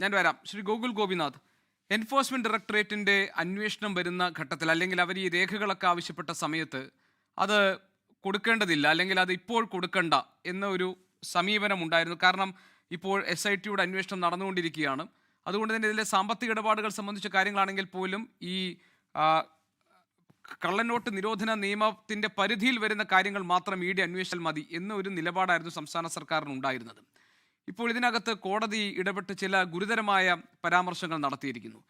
ഞാൻ വരാം. ശ്രീ ഗോകുൽ ഗോപിനാഥ് എൻഫോഴ്സ്മെന്റ് ഡയറക്ടറേറ്റിന്റെ അന്വേഷണം വരുന്ന ഘട്ടത്തിൽ അല്ലെങ്കിൽ അവർ ഈ രേഖകളൊക്കെ ആവശ്യപ്പെട്ട സമയത്ത് അത് കൊടുക്കേണ്ടതില്ല അല്ലെങ്കിൽ അത് ഇപ്പോൾ കൊടുക്കണ്ട എന്ന ഒരു സമീപനം ഉണ്ടായിരുന്നു. കാരണം ഇപ്പോൾ എസ് ഐ ടിയുടെ അന്വേഷണം നടന്നുകൊണ്ടിരിക്കുകയാണ്. അതുകൊണ്ട് തന്നെ ഇതിലെ സാമ്പത്തിക ഇടപാടുകൾ സംബന്ധിച്ച കാര്യങ്ങളാണെങ്കിൽ പോലും ഈ കള്ളനോട്ട് നിരോധന നിയമത്തിന്റെ പരിധിയിൽ വരുന്ന കാര്യങ്ങൾ മാത്രം ഇ ഡി അന്വേഷിച്ചാൽ മതി എന്നൊരു നിലപാടായിരുന്നു സംസ്ഥാന സർക്കാരിന് ഉണ്ടായിരുന്നത് ഇപ്പോൾ ഇതിനകത്ത് കോടതി ഇടപെട്ട് ചില ഗുരുതരമായ പരാമർശങ്ങൾ നടത്തിയിരിക്കുന്നു.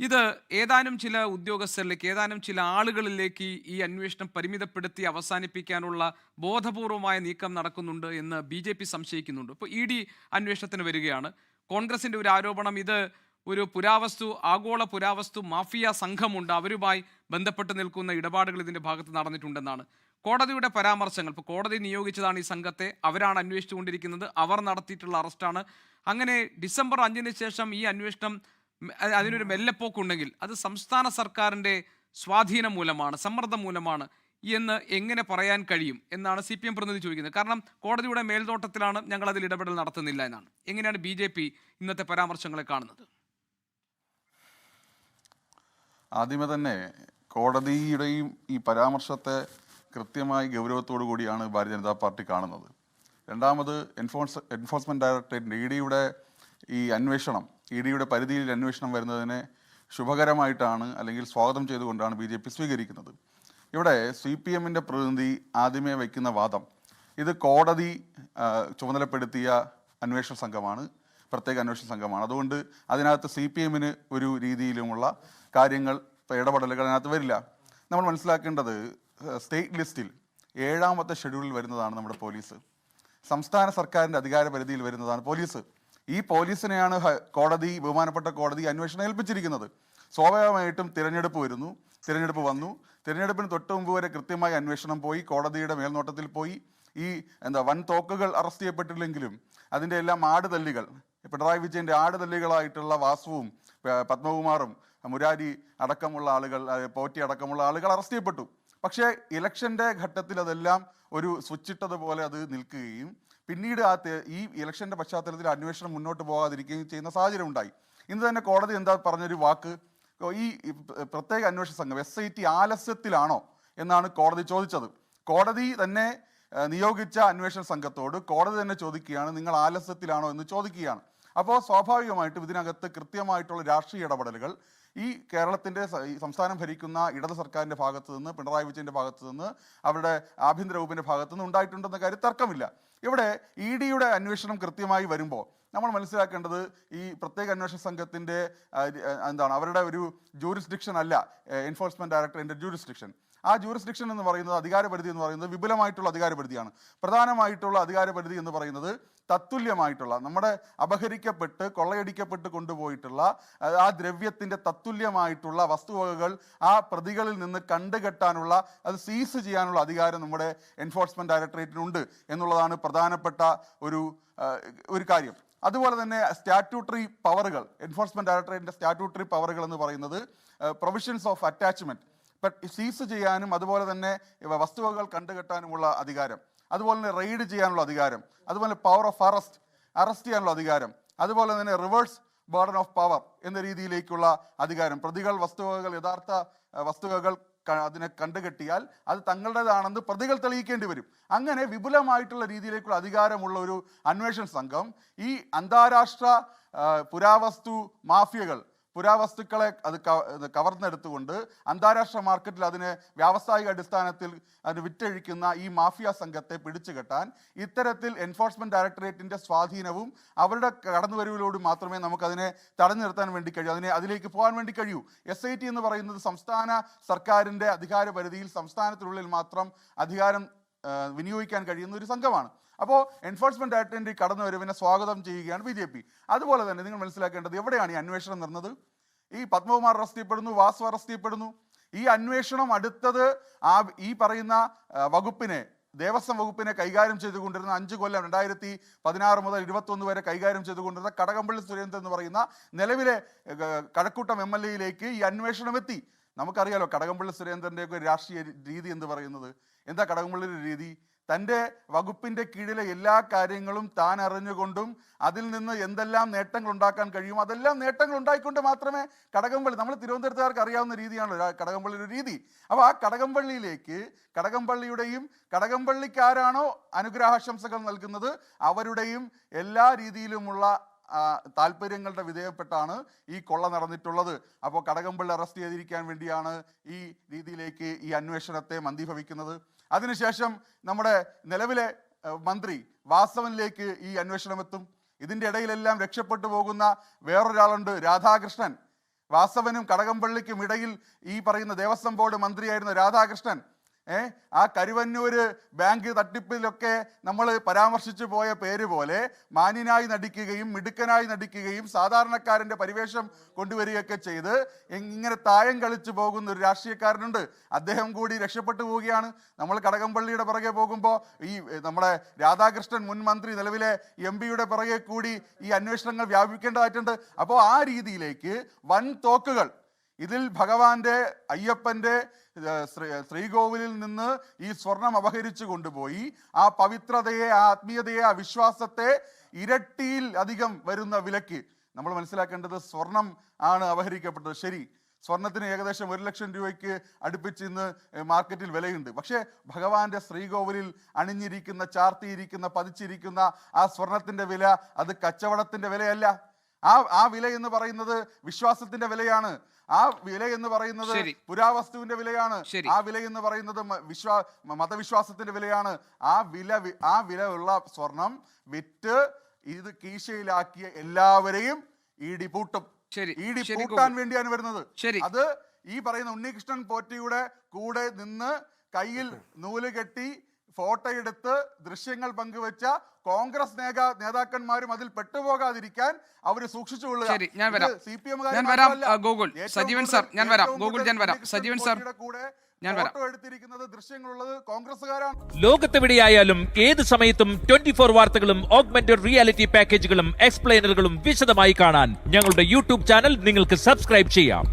ഇത് ഏതാനും ചില ഉദ്യോഗസ്ഥരിലേക്ക് ഏതാനും ചില ആളുകളിലേക്ക് ഈ അന്വേഷണം പരിമിതപ്പെടുത്തി അവസാനിപ്പിക്കാനുള്ള ബോധപൂർവമായ നീക്കം നടക്കുന്നുണ്ട് എന്ന് ബി ജെ പി സംശയിക്കുന്നുണ്ട്. ഇപ്പോൾ ഇ ഡി അന്വേഷണത്തിന് വരികയാണ്. കോൺഗ്രസിന്റെ ഒരു ആരോപണം ഇത് ഒരു പുരാവസ്തു ആഗോള പുരാവസ്തു മാഫിയ സംഘമുണ്ട്. അവരുമായി ബന്ധപ്പെട്ട് നിൽക്കുന്ന ഇടപാടുകൾ ഇതിന്റെ ഭാഗത്ത് നടന്നിട്ടുണ്ടെന്നാണ്. കോടതിയുടെ പരാമർശങ്ങൾ ഇപ്പോൾ കോടതി നിയോഗിച്ചതാണ് ഈ സംഘത്തെ അവരാണ് അന്വേഷിച്ചുകൊണ്ടിരിക്കുന്നത് അവർ നടത്തിയിട്ടുള്ള അറസ്റ്റാണ്. അങ്ങനെ ഡിസംബർ അഞ്ചിന് ശേഷം ഈ അന്വേഷണം അതിനൊരു മെല്ലെപ്പോക്കുണ്ടെങ്കിൽ അത് സംസ്ഥാന സർക്കാരിന്റെ സ്വാധീനം മൂലമാണ് സമ്മർദ്ദം മൂലമാണ് എന്ന് എങ്ങനെ പറയാൻ കഴിയും എന്നാണ് സി പി എം പ്രതിനിധി ചോദിക്കുന്നത്. കാരണം കോടതിയുടെ മേൽനോട്ടത്തിലാണ് ഞങ്ങൾ അതിൽ ഇടപെടൽ നടത്തുന്നില്ല എന്നാണ്. എങ്ങനെയാണ് ബി ജെ പി ഇന്നത്തെ പരാമർശങ്ങളെ കാണുന്നത്? ആദ്യമേ തന്നെ കോടതിയുടെയും ഈ പരാമർശത്തെ കൃത്യമായി ഗൗരവത്തോടു കൂടിയാണ് ഭാരതീയ ജനതാ പാർട്ടി കാണുന്നത്. രണ്ടാമത് എൻഫോഴ്സ് എൻഫോഴ്സ്മെന്റ് ഡയറക്ടറേറ്റിന്റെ ഇ ഡിയുടെ ഈ അന്വേഷണം ഇ ഡിയുടെ പരിധിയിൽ അന്വേഷണം വരുന്നതിനെ ശുഭകരമായിട്ടാണ് അല്ലെങ്കിൽ സ്വാഗതം ചെയ്തുകൊണ്ടാണ് ബി ജെ പി സ്വീകരിക്കുന്നത്. ഇവിടെ സി പി എമ്മിന്റെ പ്രതിനിധി ആദ്യമേ വയ്ക്കുന്ന വാദം ഇത് കോടതി ചുമതലപ്പെടുത്തിയ അന്വേഷണ സംഘമാണ് പ്രത്യേക അന്വേഷണ സംഘമാണ്. അതുകൊണ്ട് അതിനകത്ത് സി പി എമ്മിന് ഒരു രീതിയിലുമുള്ള കാര്യങ്ങൾ ഇടപെടലുകൾ അതിനകത്ത് വരില്ല. നമ്മൾ മനസ്സിലാക്കേണ്ടത് സ്റ്റേറ്റ് ലിസ്റ്റിൽ ഏഴാമത്തെ ഷെഡ്യൂളിൽ വരുന്നതാണ് നമ്മുടെ പോലീസ് സംസ്ഥാന സർക്കാരിന്റെ അധികാര പരിധിയിൽ വരുന്നതാണ് പോലീസ് ഈ പോലീസിനെയാണ് കോടതി ബഹുമാനപ്പെട്ട കോടതി അന്വേഷണം ഏൽപ്പിച്ചിരിക്കുന്നത്. സ്വാഭാവികമായിട്ടും തിരഞ്ഞെടുപ്പ് വരുന്നു. തിരഞ്ഞെടുപ്പ് വന്നു. തിരഞ്ഞെടുപ്പിന് തൊട്ട് മുമ്പ് വരെ കൃത്യമായി അന്വേഷണം പോയി. കോടതിയുടെ മേൽനോട്ടത്തിൽ പോയി. ഈ എന്താ വൻ തോക്കുകൾ അറസ്റ്റ് ചെയ്യപ്പെട്ടില്ലെങ്കിലും അതിന്റെ എല്ലാം ആടുതല്ലികൾ പിണറായി വിജയന്റെ ആടുതല്ലികളായിട്ടുള്ള വാസുവും പത്മകുമാറും മുരാരി അടക്കമുള്ള ആളുകൾ പോറ്റി അടക്കമുള്ള ആളുകൾ അറസ്റ്റ് ചെയ്യപ്പെട്ടു. പക്ഷേ ഇലക്ഷന്റെ ഘട്ടത്തിൽ അതെല്ലാം ഒരു സ്വിച്ചിട്ടതുപോലെ അത് നിൽക്കുകയും പിന്നീട് ആ ഈ ഇലക്ഷന്റെ പശ്ചാത്തലത്തിൽ അന്വേഷണം മുന്നോട്ട് പോകാതിരിക്കുകയും ചെയ്യുന്ന സാഹചര്യം ഉണ്ടായി. ഇന്ന് തന്നെ കോടതി എന്താ പറഞ്ഞൊരു വാക്ക്? ഈ പ്രത്യേക അന്വേഷണ സംഘം എസ് ഐ ടി ആലസ്യത്തിലാണോ എന്നാണ് കോടതി ചോദിച്ചത്. കോടതി തന്നെ നിയോഗിച്ച അന്വേഷണ സംഘത്തോട് കോടതി തന്നെ ചോദിക്കുകയാണ് നിങ്ങൾ ആലസ്യത്തിലാണോ എന്ന് ചോദിക്കുകയാണ്. അപ്പോൾ സ്വാഭാവികമായിട്ടും ഇതിനകത്ത് കൃത്യമായിട്ടുള്ള രാഷ്ട്രീയ ഇടപെടലുകൾ ഈ കേരളത്തിന്റെ സ- സംസ്ഥാനം ഭരിക്കുന്ന ഇടത് സർക്കാരിന്റെ ഭാഗത്തു നിന്ന് പിണറായി വിജയന്റെ ഭാഗത്തു നിന്ന് അവരുടെ ആഭ്യന്തര വകുപ്പിന്റെ ഭാഗത്ത് നിന്ന് ഉണ്ടായിട്ടുണ്ടെന്ന കാര്യം തർക്കമില്ല. ഇവിടെ ഇ ഡിയുടെ അന്വേഷണം കൃത്യമായി വരുമ്പോൾ നമ്മൾ മനസ്സിലാക്കേണ്ടത് ഈ പ്രത്യേക അന്വേഷണ ആ, എന്താണ് അവരുടെ ഒരു ജൂറിസ്ഡിക്ഷൻ അല്ല എൻഫോഴ്സ്മെന്റ് ഡയറക്ടറിന്റെ ജൂറിസ്ഡിക്ഷൻ ആ ജൂറിസ്ഡിക്ഷൻ എന്ന് പറയുന്നത് അധികാരപരിധി എന്ന് പറയുന്നത് വിപുലമായിട്ടുള്ള അധികാരപരിധിയാണ്. പ്രധാനമായിട്ടുള്ള അധികാരപരിധി എന്ന് പറയുന്നത് തത്തുല്യമായിട്ടുള്ള നമ്മുടെ അപഹരിക്കപ്പെട്ട് കൊള്ളയടിക്കപ്പെട്ട് കൊണ്ടുപോയിട്ടുള്ള ആ, ദ്രവ്യത്തിന്റെ തത്തുല്യമായിട്ടുള്ള വസ്തുവകകൾ ആ പ്രതികളിൽ നിന്ന് കണ്ടുകെട്ടാനുള്ള അത് സീസ് ചെയ്യാനുള്ള അധികാരം നമ്മുടെ എൻഫോഴ്സ്മെന്റ് ഡയറക്ടറേറ്റിനുണ്ട് എന്നുള്ളതാണ് പ്രധാനപ്പെട്ട ഒരു ഒരു കാര്യം. അതുപോലെ തന്നെ സ്റ്റാറ്റ്യൂട്ടറി പവറുകൾ എൻഫോഴ്സ്മെന്റ് ഡയറക്ടറേറ്റിന്റെ സ്റ്റാറ്റ്യൂട്ടറി പവറുകൾ എന്ന് പറയുന്നത് പ്രൊവിഷൻസ് ഓഫ് അറ്റാച്ച്മെന്റ് സീസ് ചെയ്യാനും അതുപോലെ തന്നെ വസ്തുവകകൾ കണ്ടുകെട്ടാനുമുള്ള അധികാരം. അതുപോലെ തന്നെ റെയ്ഡ് ചെയ്യാനുള്ള അധികാരം. അതുപോലെ പവർ ഓഫ് അറസ്റ്റ് അറസ്റ്റ് ചെയ്യാനുള്ള അധികാരം. അതുപോലെ തന്നെ റിവേഴ്സ് ബേർഡൻ ഓഫ് പവർ എന്ന രീതിയിലേക്കുള്ള അധികാരം. പ്രതികൾ വസ്തുവകകൾ യഥാർത്ഥ വസ്തുവകകൾ അതിനെ കണ്ടുകെട്ടിയാൽ അത് തങ്ങളുടേതാണെന്ന് പ്രതികൾ തെളിയിക്കേണ്ടി വരും. അങ്ങനെ വിപുലമായിട്ടുള്ള രീതിയിലേക്കുള്ള അധികാരമുള്ള ഒരു അന്വേഷണ സംഘം ഈ അന്താരാഷ്ട്ര പുരാവസ്തു മാഫിയകൾ പുരാവസ്തുക്കളെ അത് കവർന്നെടുത്തുകൊണ്ട് അന്താരാഷ്ട്ര മാർക്കറ്റിൽ അതിനെ വ്യാവസായിക അടിസ്ഥാനത്തിൽ അത് വിറ്റഴിക്കുന്ന ഈ മാഫിയ സംഘത്തെ പിടിച്ചുകെട്ടാൻ ഇത്തരത്തിൽ എൻഫോഴ്സ്മെന്റ് ഡയറക്ടറേറ്റിന്റെ സ്വാധീനവും അവരുടെ കടന്നുവരവിലൂടെ മാത്രമേ നമുക്കതിനെ തടഞ്ഞു നിർത്താൻ വേണ്ടി കഴിയൂ. അതിനെ അതിലേക്ക് പോകാൻ വേണ്ടി കഴിയൂ. എസ് ഐ ടി എന്ന് പറയുന്നത് സംസ്ഥാന സർക്കാരിന്റെ അധികാര പരിധിയിൽ സംസ്ഥാനത്തിനുള്ളിൽ മാത്രം അധികാരം വിനിയോഗിക്കാൻ കഴിയുന്ന ഒരു സംഘമാണ്. അപ്പോൾ എൻഫോഴ്സ്മെന്റ് ഡയറക്ടറേറ്റ് കടന്നുവരവിനെ സ്വാഗതം ചെയ്യുകയാണ് ബി ജെ പി. അതുപോലെ തന്നെ നിങ്ങൾ മനസ്സിലാക്കേണ്ടത് എവിടെയാണ് ഈ അന്വേഷണം നടന്നത്? ഈ പത്മകുമാർ അറസ്റ്റ് ചെയ്യപ്പെടുന്നു വാസു അറസ്റ്റ് ചെയ്യപ്പെടുന്നു ഈ അന്വേഷണം അടുത്തത് ആ ഈ പറയുന്ന വകുപ്പിനെ ദേവസ്വം വകുപ്പിനെ കൈകാര്യം ചെയ്തുകൊണ്ടിരുന്ന അഞ്ച് കൊല്ലം രണ്ടായിരത്തി പതിനാറ് മുതൽ ഇരുപത്തൊന്ന് വരെ കൈകാര്യം ചെയ്തുകൊണ്ടിരുന്ന കടകംപള്ളി സുരേന്ദ്രൻ എന്ന് പറയുന്ന നിലവിലെ കഴക്കൂട്ടം എം എൽ എയിലേക്ക് ഈ അന്വേഷണം എത്തി. നമുക്കറിയാലോ കടകംപള്ളി സുരേന്ദ്രന്റെ ഒക്കെ രാഷ്ട്രീയ രീതി എന്ന് പറയുന്നത്. എന്താ കടകംപള്ളിയുടെ രീതി? തന്റെ വകുപ്പിന്റെ കീഴിലെ എല്ലാ കാര്യങ്ങളും താൻ അറിഞ്ഞുകൊണ്ടും അതിൽ നിന്ന് എന്തെല്ലാം നേട്ടങ്ങൾ ഉണ്ടാക്കാൻ കഴിയും അതെല്ലാം നേട്ടങ്ങൾ ഉണ്ടായിക്കൊണ്ട് മാത്രമേ കടകംപള്ളി നമ്മൾ തിരുവനന്തപുരത്തുകാർക്ക് അറിയാവുന്ന രീതിയാണല്ലോ കടകംപള്ളിയുടെ രീതി. അപ്പോൾ ആ കടകംപള്ളിയിലേക്ക് കടകംപള്ളിയുടെയും കടകംപള്ളിക്കാരാണോ അനുഗ്രഹാശംസകൾ നൽകുന്നത്? അവരുടെയും എല്ലാ രീതിയിലുമുള്ള താല്പര്യങ്ങളുടെ വിധേയപ്പെട്ടാണ് ഈ കൊള്ള നടന്നിട്ടുള്ളത്. അപ്പോൾ കടകംപള്ളി അറസ്റ്റ് ചെയ്തിരിക്കാൻ വേണ്ടിയാണ് ഈ രീതിയിലേക്ക് ഈ അന്വേഷണത്തെ മന്ദീഭവിക്കുന്നത്. അതിനുശേഷം നമ്മുടെ നിലവിലെ മന്ത്രി വാസവനിലേക്ക് ഈ അന്വേഷണം എത്തും ഇതിന്റെ ഇടയിലെല്ലാം രക്ഷപ്പെട്ടു പോകുന്ന വേറൊരാളുണ്ട് രാധാകൃഷ്ണൻ. വാസവനും കടകംപള്ളിക്കും ഇടയിൽ ഈ പറയുന്ന ദേവസ്വം ബോർഡ് മന്ത്രിയായിരുന്ന രാധാകൃഷ്ണൻ ഏ? ആ കരുവന്നൂര് ബാങ്ക് തട്ടിപ്പിലൊക്കെ നമ്മൾ പരാമർശിച്ചു പോയ പേര് പോലെ മാന്യനായി നടിക്കുകയും മിടുക്കനായി നടിക്കുകയും സാധാരണക്കാരന്റെ പരിവേഷം കൊണ്ടുവരികയൊക്കെ ചെയ്ത് ഇങ്ങനെ താഴം കളിച്ചു പോകുന്ന ഒരു രാഷ്ട്രീയക്കാരനുണ്ട്. അദ്ദേഹം കൂടി രക്ഷപ്പെട്ടു പോവുകയാണ്. നമ്മൾ കടകംപള്ളിയുടെ പുറകെ പോകുമ്പോൾ ഈ നമ്മുടെ രാധാകൃഷ്ണൻ മുൻ മന്ത്രി നിലവിലെ എം പിയുടെ പുറകെ കൂടി ഈ അന്വേഷണങ്ങൾ വ്യാപിക്കേണ്ടതായിട്ടുണ്ട് അപ്പോൾ ആ രീതിയിലേക്ക് വൻ തോക്കുകൾ ഇതിൽ ഭഗവാന്റെ അയ്യപ്പന്റെ ശ്രീ ശ്രീകോവിലിൽ നിന്ന് ഈ സ്വർണം അപഹരിച്ചു കൊണ്ടുപോയി. ആ പവിത്രതയെ ആ ആത്മീയതയെ ആ വിശ്വാസത്തെ ഇരട്ടിയിൽ അധികം വരുന്ന വിലക്ക് നമ്മൾ മനസ്സിലാക്കേണ്ടത് സ്വർണം ആണ് അപഹരിക്കപ്പെട്ടത്. ശരി സ്വർണത്തിന് ഏകദേശം ഒരു ലക്ഷം രൂപയ്ക്ക് അടുപ്പിച്ച് ഇന്ന് മാർക്കറ്റിൽ വിലയുണ്ട്. പക്ഷേ ഭഗവാന്റെ ശ്രീകോവിലിൽ അണിഞ്ഞിരിക്കുന്ന ചാർത്തിയിരിക്കുന്ന പതിച്ചിരിക്കുന്ന ആ സ്വർണത്തിന്റെ വില അത് കച്ചവടത്തിന്റെ വിലയല്ല. ആ ആ വില എന്ന് പറയുന്നത് വിശ്വാസത്തിന്റെ വിലയാണ്. ആ വില എന്ന് പറയുന്നത് പുരാവസ്തുവിന്റെ വിലയാണ്. ആ വില എന്ന് പറയുന്നത് വിശ്വാ മതവിശ്വാസത്തിന്റെ വിലയാണ്. ആ വില ആ വില ഉള്ള സ്വർണം വിറ്റ് ഇത് കീശയിലാക്കിയ എല്ലാവരെയും ഇടി പൂട്ടും ഇടി പൂട്ടാൻ വേണ്ടിയാണ് വരുന്നത്. അത് ഈ പറയുന്ന ഉണ്ണികൃഷ്ണൻ പോറ്റിയുടെ കൂടെ നിന്ന് കയ്യിൽ നൂൽ കെട്ടി ഫോട്ടോ എടുത്ത് ദൃശ്യങ്ങൾ പങ്കുവെച്ച കോൺഗ്രസ് നേതാ നേതാക്കന്മാരും അതിൽ പെട്ടുപോകാതിരിക്കാൻ അവർ സൂക്ഷിച്ചുകൊള്ളുക ശരി, ഞാൻ വരാം. സജീവൻ സാർ, ഞാൻ വരാം. ഞാൻ വരാം. സജീവൻ സാർ, കൂടെ ഞാൻ വരാം. ഫോട്ടോ എടുത്തിരിക്കുന്നത് ദൃശ്യങ്ങളുള്ളത് കോൺഗ്രസ്സുകാരാണ് ലോകത്തെവിടെയായാലും ഏത് സമയത്തും ട്വന്റി ഫോർ വാർത്തകളും ഓഗ്മെന്റഡ് റിയാലിറ്റി പാക്കേജുകളും എക്സ്പ്ലെയിനറുകളും വിശദമായി കാണാൻ ഞങ്ങളുടെ യൂട്യൂബ് ചാനൽ നിങ്ങൾക്ക് സബ്സ്ക്രൈബ് ചെയ്യാം